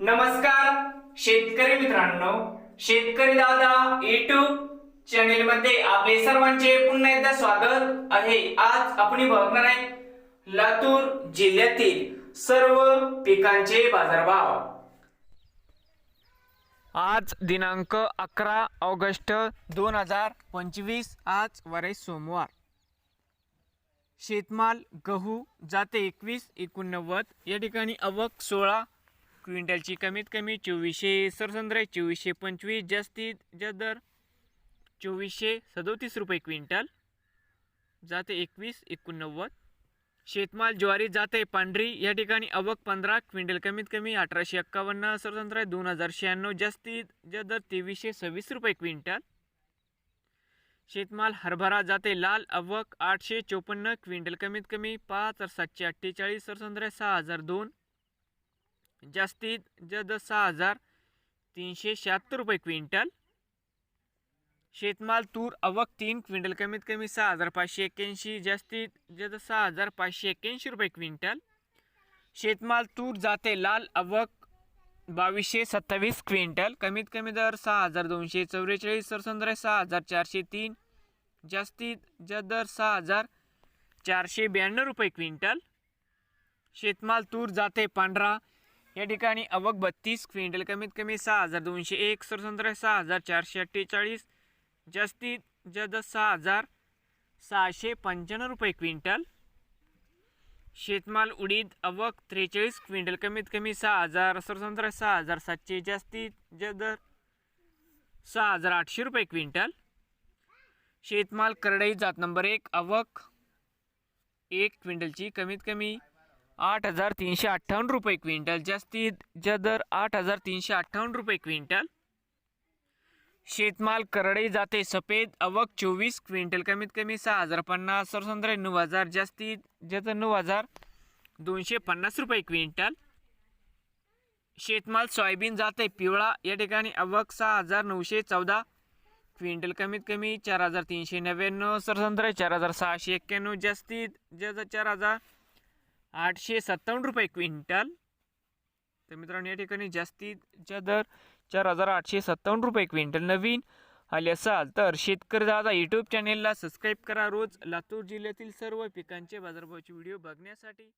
नमस्कार शेतकरी मित्रांनो. शेतकरी दादा युट्यूब चॅनेल मध्ये आपले सर्वांचे पुन्हा एकदा स्वागत आहे. आज आपण बघणार आहे लातूर जिल्ह्यातील सर्व पिकांचे बाजारभाव. आज दिनांक अकरा ऑगस्ट दोन हजार पंचवीस आज वरे सोमवार. शेतमाल गहू जाते एकवीस एकोणनव्वद या ठिकाणी अवक सोळा क्विंटलची कमीत कमी चोवीसशे सरसंद्रे चोवीसशे पंचवीस जास्तीत जास्त दर चोवीसशे सदोतीस रुपये क्विंटल. जाते एकवीस एकोणनव्वद. शेतमाल ज्वारी जाते पांढरी या ठिकाणी अवक पंधरा क्विंटल कमीत कमी अठराशे एक्कावन्न सरसंद्रे दोन हजार शहाण्णव जास्तीत जास्त दर तेवीसशे सव्वीस रुपये क्विंटल. शेतमाल हरभरा जाते लाल अवक आठशे चोपन्न क्विंटल कमीत कमी पाच हजार सातशे अठ्ठेचाळीस सरसंद्रे सहा हजार दोन. जास्तीत जास्त सहा हजार तीनशे शहात्तर रुपये क्विंटल. शेतमाल तूर अवक तीन क्विंटल कमीत कमी सहा हजार पाचशे एक्क्याऐंशी जास्तीत जास्त सहा हजार पाचशे एक्क्याऐंशी रुपये क्विंटल. शेतमाल तूर जाते लाल अवक बावीसशे सत्तावीस क्विंटल कमीत कमी दर सहा हजार दोनशे चौवेचाळीस सरसंद्रे सहा हजार चारशे तीन जास्तीत जास्त दर सहा हजार चारशे ब्याण्णव रुपये क्विंटल. शेतमाल तूर जाते पांढरा या ठिकाणी अवक बत्तीस क्विंटल कमीत कमी सहा हजार दोनशे एक सरसंत्र सहा हजार चारशे अठ्ठेचाळीस जास्तीत जास्त सहा हजार सहाशे पंच्याण्णव रुपये क्विंटल. शेतमाल उडीद अवक त्रेचाळीस क्विंटल कमीत कमी सहा हजार सरसंत्र सहा हजार सातशे जास्तीत जास्त दर सहा हजार आठशे रुपये क्विंटल. शेतमाल करडई जात नंबर एक अवक एक क्विंटलची कमीत कमी आठ हजार तीनशे अठ्ठावन्न रुपये क्विंटल. जास्तीत जास्त दर आठ हजार तीनशे अठ्ठावन्न रुपये क्विंटल. शेतमाल करडई जाते सफेद अवक चोवीस क्विंटल कमीत कमी सहा हजार पन्नास सरसंद्रे नऊ हजार जास्तीत जास्त नऊ हजार दोनशे पन्नास रुपये क्विंटल. शेतमाल सोयाबीन जाते पिवळा या ठिकाणी अवक सहा हजार नऊशे चौदा क्विंटल कमीत कमी चार हजार तीनशे नव्याण्णव सरसंद्रे चार हजार सहाशे एक्क्याण्णव जास्तीत जास्त चार हजार आठशे सत्तावन्न रुपये क्विंटल. तर मित्रांनो या ठिकाणी जास्तीच्या दर चार हजार आठशे सत्तावन्न रुपये क्विंटल नवीन आले असाल तर शेतकरी दादा यूट्यूब चॅनेलला सबस्क्राईब करा. रोज लातूर जिल्ह्यातील सर्व पिकांचे बाजारभावाचे व्हिडिओ बघण्यासाठी